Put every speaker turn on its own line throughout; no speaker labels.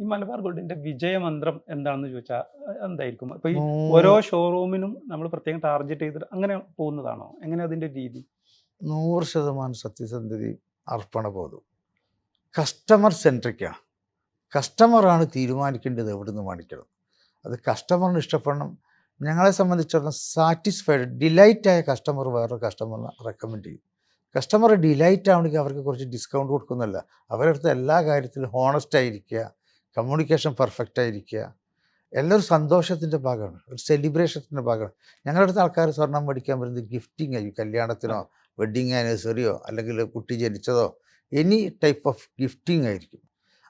ഈ മലബാർ ഗോൾഡിന്റെ വിജയമന്ത്രം എന്താണെന്ന് ചോദിച്ചാൽ എന്തായിരിക്കും? അപ്പൊ ഈ ഓരോ ഷോറൂമിനും നമ്മൾ പ്രത്യേകം ടാർഗറ്റ് ചെയ്തിട്ട് അങ്ങനെ പോകുന്നതാണോ? എങ്ങനെ അതിന്റെ രീതി?
നൂറ് ശതമാനം സത്യസന്ധതയും അർപ്പണബോധവും. കസ്റ്റമർ സെൻട്രിക്കാണ് കസ്റ്റമറാണ് തീരുമാനിക്കേണ്ടത് എവിടെ നിന്ന് മേടിക്കണം അത് കസ്റ്റമറിന് ഇഷ്ടപ്പെടണം. ഞങ്ങളെ സംബന്ധിച്ചിടത്തോളം സാറ്റിസ്ഫൈഡ് ഡിലൈറ്റ് ആയ കസ്റ്റമർ വേറൊരു കസ്റ്റമറിനെ റെക്കമെൻഡ് ചെയ്യും. കസ്റ്റമർ ഡിലൈറ്റ് ആവണമെങ്കിൽ അവർക്ക് കുറച്ച് ഡിസ്കൗണ്ട് കൊടുക്കുന്നല്ല അവരുടെ അടുത്ത് എല്ലാ കാര്യത്തിലും ഹോണസ്റ്റ് ആയിരിക്കുക. കമ്മ്യൂണിക്കേഷൻ പെർഫെക്റ്റ് ആയിരിക്കുക. എല്ലാവരും സന്തോഷത്തിന്റെ ഭാഗമാണ്. ഒരു സെലിബ്രേഷത്തിന്റെ ഭാഗമാണ്. ഞങ്ങളുടെ അടുത്ത് ആൾക്കാർ സ്വർണം മേടിക്കാൻ വരുന്നത് ഗിഫ്റ്റിംഗ് ആയി കല്യാണത്തിനോ വെഡ്ഡിങ് ആനിവേഴ്സറിയോ അല്ലെങ്കിൽ കുട്ടി ജനിച്ചതോ എനി ടൈപ്പ് ഓഫ് ഗിഫ്റ്റിംഗ് ആയിരിക്കും.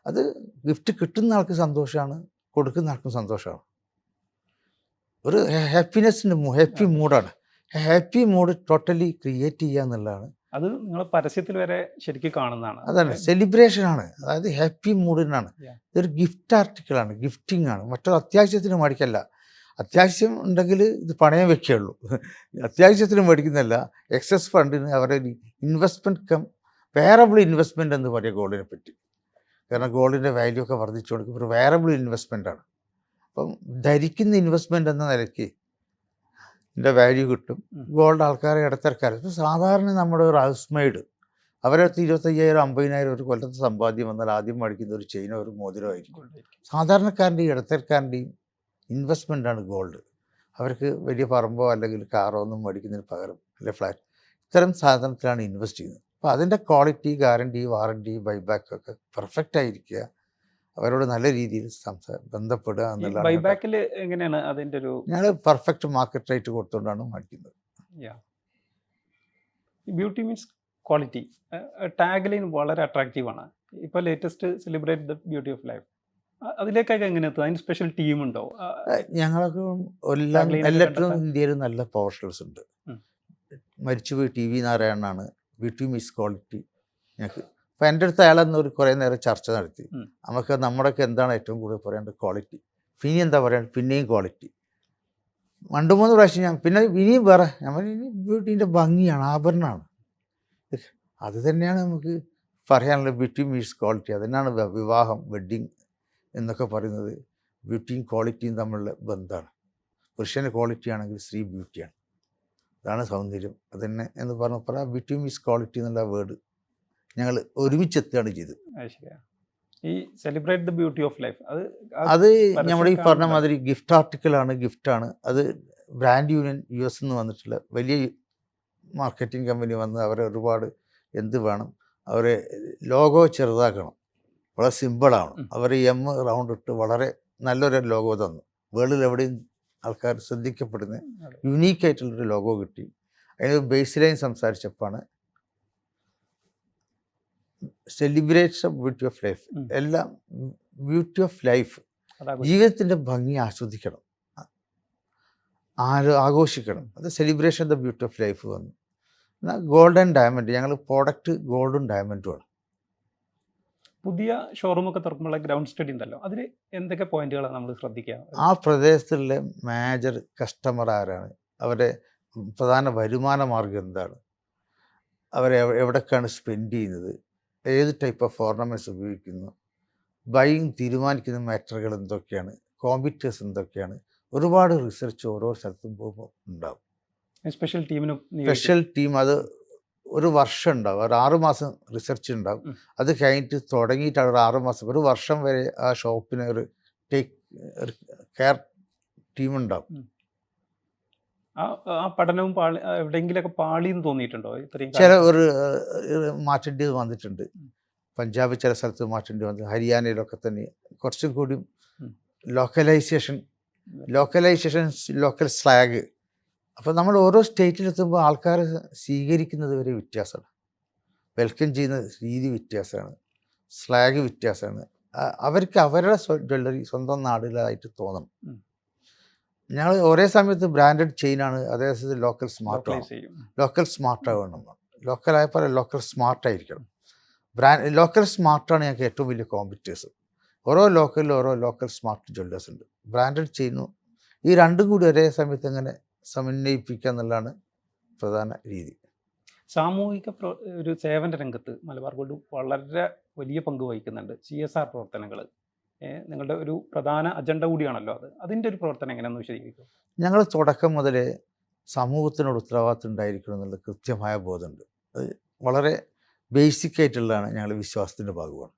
അത് ഗിഫ്റ്റ് കിട്ടുന്ന ആൾക്ക് സന്തോഷമാണ് കൊടുക്കുന്ന ആൾക്കും സന്തോഷമാണ്. ഒരു ഹാപ്പിനെസ്സിന്റെ ഹാപ്പി മൂഡാണ് ഹാപ്പി മൂഡ് ടോട്ടലി ക്രിയേറ്റ് ചെയ്യുക എന്നുള്ളതാണ്
അത് നിങ്ങൾ പരസ്യത്തിൽ വരെ ശരിക്കും കാണുന്നതാണ്.
അതാണ് സെലിബ്രേഷൻ ആണ്. അതായത് ഹാപ്പി മൂഡിനാണ്. ഇതൊരു ഗിഫ്റ്റ് ആർട്ടിക്കിൾ ആണ് ഗിഫ്റ്റിംഗ് ആണ്. മറ്റൊരു അത്യാവശ്യത്തിന് മേടിക്കല്ല. അത്യാവശ്യം ഉണ്ടെങ്കിൽ ഇത് പണയം വെക്കുകയുള്ളൂ. അത്യാവശ്യത്തിന് മേടിക്കുന്നല്ല എക്സസ് ഫണ്ടിന് അവരെ ഇൻവെസ്റ്റ്മെന്റ് കം വേറബിൾ ഇൻവെസ്റ്റ്മെന്റ് എന്ന് പറയും ഗോൾഡിനെ പറ്റി. കാരണം ഗോൾഡിന്റെ വാല്യൂ ഒക്കെ വർദ്ധിച്ചു കൊടുക്കും ഒരു വേറബിൾ ഇൻവെസ്റ്റ്മെന്റ് ആണ്. അപ്പം ധരിക്കുന്ന ഇൻവെസ്റ്റ്മെന്റ് എന്ന നിലയ്ക്ക് ഇതിന്റെ വാല്യൂ കിട്ടും. ഗോൾഡ് ആൾക്കാരെ ഇടത്തരക്കാരത്ത് സാധാരണ നമ്മുടെ ഒരു ഹൗസ് മെയ്ഡ് അവരടുത്ത് ഇരുപത്തയ്യായിരം അമ്പതിനായിരം ഒരു കൊല്ലത്തെ സമ്പാദ്യം വന്നാൽ ആദ്യം മേടിക്കുന്ന ഒരു ചെയിനോ ഒരു മോതിരോ ആയിരിക്കും സാധാരണക്കാരന്റെയും ഇടത്തരക്കാരന്റെയും ഇൻവെസ്റ്റ്മെന്റാണ് ഗോൾഡ് അവർക്ക് വലിയ പറമ്പോ അല്ലെങ്കിൽ കാറോ ഒന്നും മേടിക്കുന്നതിന് പകരം അല്ലെ ഫ്ലാറ്റ് ഇത്തരം സാധനത്തിലാണ് ഇൻവെസ്റ്റ് ചെയ്യുന്നത്. അപ്പോൾ അതിന്റെ ക്വാളിറ്റി ഗ്യാരണ്ടി വാറണ്ടി ബൈബാക്ക് ഒക്കെ പെർഫെക്റ്റ് ആയിരിക്കുക. അവരോട് നല്ല രീതിയിൽ സംസാ ബന്ധപ്പെടുക എന്നുള്ളതാണ്
ബൈബാക്കിൽ എങ്ങനെയാണ് ഒരു
ഞങ്ങൾ പെർഫെക്റ്റ് മാർക്കറ്റ് റേറ്റ് കൊടുത്തുകൊണ്ടാണ് മേടിക്കുന്നത്.
Beauty means quality tag line വളരെ അട്രാക്റ്റീവ് ആണ് ഇപ്പൊ latest celebrate the beauty of life. അതിലേക്കൊക്കെ എങ്ങനെ എത്തും? അതിന് സ്പെഷ്യൽ ടീം ഉണ്ടോ
ഞങ്ങൾക്ക് എല്ലാം ഇന്ത്യയിൽ നല്ല പ്രൊഫഷണൽസ് ഉണ്ട്. മരിച്ചുപോയി ടി വി നാരായണനാണ്. ബ്യൂട്ടി മീൻസ് ക്വാളിറ്റി ഞങ്ങൾക്ക് അപ്പം എന്റെ അടുത്ത് അയാളെന്ന് ഒരു കുറേ നേരം ചർച്ച നടത്തി. നമുക്ക് നമ്മുടെയൊക്കെ എന്താണ് ഏറ്റവും കൂടുതൽ പറയേണ്ടത്? ക്വാളിറ്റി പിന്നെ എന്താ പറയേണ്ടത്? പിന്നെയും ക്വാളിറ്റി രണ്ട് മൂന്ന് പ്രാവശ്യം ഞാൻ പിന്നെ ഇനിയും വേറെ. നമ്മൾ ഇനി ബ്യൂട്ടീന്റെ ഭംഗിയാണ് ആഭരണമാണ്. അത് തന്നെയാണ് നമുക്ക് പറയാനുള്ള ബ്യൂട്ടി മീൻസ് ക്വാളിറ്റി അത് തന്നെയാണ് വ- വിവാഹം വെഡ്ഡിങ് എന്നൊക്കെ പറയുന്നത് ബ്യൂട്ടിയും ക്വാളിറ്റിയും തമ്മിലുള്ള ബന്ധമാണ്. പുരുഷന്റെ ക്വാളിറ്റി ആണെങ്കിൽ സ്ത്രീ ബ്യൂട്ടിയാണ് അതാണ് സൗന്ദര്യം. അതന്നെ തന്നെ എന്ന് പറഞ്ഞപ്പോൾ ആ ബ്യൂട്ടി മീൻസ് ക്വാളിറ്റി എന്നുള്ള വേർഡ് ഞങ്ങൾ ഒരുമിച്ചെത്തുകയാണ് ചെയ്തത്.
ഈ celebrate the beauty of life അത്
അത് നമ്മുടെ ഈ പറഞ്ഞ. മാതിരി ഗിഫ്റ്റ് ആർട്ടിക്കിളാണ് ഗിഫ്റ്റാണ് അത് ബ്രാൻഡ് യൂണിയൻ യു എസ് നിന്ന് വന്നിട്ടുള്ള വലിയ മാർക്കറ്റിംഗ് കമ്പനി വന്ന് അവരെ ഒരുപാട് എന്ത് വേണം അവരെ ലോഗോ ചെറുതാക്കണം. വളരെ സിമ്പിളാണ്. അവർ എം റൗണ്ട് ഇട്ട് വളരെ നല്ലൊരു ലോഗോ തന്നു. വേൾഡിൽ എവിടെയും ആൾക്കാർ ശ്രദ്ധിക്കപ്പെടുന്ന യുണീക്കായിട്ടുള്ളൊരു ലോഗോ കിട്ടി. അതിന് ബേസ് ലൈൻ സംസാരിച്ചപ്പോഴാണ് സെലിബ്രേറ്റ്സ് ബ്യൂട്ടി ഓഫ് ലൈഫ് എല്ലാം ബ്യൂട്ടി ഓഫ് ലൈഫ്. ജീവിതത്തിന്റെ ഭംഗി ആസ്വദിക്കണം. ആരോ ആഘോഷിക്കണം. അത് celebration the beauty of life വന്നു. എന്നാൽ ഗോൾഡൻ ഡയമണ്ട് ഞങ്ങൾ പ്രോഡക്റ്റ് ഗോൾഡും ഡയമണ്ടുമാണ്
പുതിയ ഷോറൂമൊക്കെ തുറക്കുമ്പോൾ ഗ്രൗണ്ട് സ്റ്റഡി ഉണ്ടല്ലോ. അതിൽ എന്തൊക്കെ പോയിന്റുകളാണ് നമ്മൾ ശ്രദ്ധിക്കുക?
ആ പ്രദേശത്തുള്ള മേജർ കസ്റ്റമർ ആരാണ്? അവരെ പ്രധാന വരുമാന മാർഗം എന്താണ്? അവരെ എവ- എവിടേക്കാണ് സ്പെൻഡ് ചെയ്യുന്നത്? ഏത് ടൈപ്പ് ഓഫ് ഓർണമെന്റ്സ് ഉപയോഗിക്കുന്നു ബൈങ് തീരുമാനിക്കുന്ന മാറ്ററുകൾ എന്തൊക്കെയാണ് കോമ്പറ്റേഴ്സ് എന്തൊക്കെയാണ് ഒരുപാട് റിസർച്ച് ഓരോ സ്ഥലത്തും പോകുമ്പോൾ ഉണ്ടാവും.
സ്പെഷ്യൽ ടീമിന്
സ്പെഷ്യൽ ടീം അത് ഒരു വർഷം ഉണ്ടാവും ഒരു ആറ് മാസം റിസർച്ച് ഉണ്ടാവും. അത് കഴിഞ്ഞിട്ട് തുടങ്ങിയിട്ടാണ് ഒരു ആറ് മാസം ഒരു വർഷം വരെ ആ ഷോപ്പിന് ഒരു ടേക്ക് കെയർ ടീം ഉണ്ടാവും.
ആ പഠനവും പാളി എവിടെയെങ്കിലൊക്കെ പാളി എന്ന് തോന്നിയിട്ടുണ്ടോ? ഇത്രയും
ചില? ഒരു മാറ്റേണ്ടി വന്നിട്ടുണ്ട്. പഞ്ചാബ് ചില സ്ഥലത്ത് മാറ്റേണ്ടി വന്നു. ഹരിയാനയിലൊക്കെ തന്നെ കുറച്ചും കൂടി ലോക്കലൈസേഷൻ ലോക്കലൈസേഷൻ ലോക്കൽ സ്ലാഗ് അപ്പോൾ നമ്മൾ ഓരോ സ്റ്റേറ്റിലെത്തുമ്പോൾ ആൾക്കാർ സ്വീകരിക്കുന്നത് വരെ വ്യത്യാസമാണ്. വെൽക്കം ചെയ്യുന്ന രീതി വ്യത്യാസമാണ്. സ്ലാഗ് വ്യത്യാസമാണ്. അവർക്ക് അവരുടെ ജ്വല്ലറി സ്വന്തം നാടുകളായിട്ട് തോന്നണം. ഞങ്ങൾ ഒരേ സമയത്ത് ബ്രാൻഡഡ് ചെയിനാണ് അതേ സമയത്ത് ലോക്കൽ സ്മാർട്ട് ലോക്കൽ സ്മാർട്ട് ആവണം ലോക്കലായ പോലെ ലോക്കൽ സ്മാർട്ട് ആയിരിക്കണം. ബ്രാൻഡ് ലോക്കൽ സ്മാർട്ടാണ് ഞങ്ങൾക്ക് ഏറ്റവും വലിയ കോമ്പറ്റീഴ്സ് ഓരോ ലോക്കലിലും ഓരോ ലോക്കൽ സ്മാർട്ട് ജ്വല്ലേഴ്സ് ഉണ്ട്. ബ്രാൻഡഡ് ചെയ്യുന്നു ഈ രണ്ടും കൂടി ഒരേ സമയത്ത് എങ്ങനെ സമന്വയിപ്പിക്കുക എന്നുള്ളതാണ് പ്രധാന രീതി.
സാമൂഹിക ഒരു സേവന രംഗത്ത് മലബാർ ഗോൾഡ് വളരെ വലിയ പങ്ക് വഹിക്കുന്നുണ്ട്. സി എസ് ആർ പ്രവർത്തനങ്ങൾ നിങ്ങളുടെ ഒരു പ്രധാന അജണ്ട കൂടിയാണല്ലോ അത്. അതിന്റെ ഒരു പ്രവർത്തനം എങ്ങനെയാണെന്ന് വിശദീകരിക്കും.
ഞങ്ങൾ തുടക്കം മുതലേ സമൂഹത്തിനോട് ഉത്തരവാദിത്വം ഉണ്ടായിരിക്കണം എന്നുള്ള കൃത്യമായ ബോധമുണ്ട്. അത് വളരെ ബേസിക് ആയിട്ടുള്ളതാണ് ഞങ്ങൾ വിശ്വാസത്തിന്റെ ഭാഗമാണ്.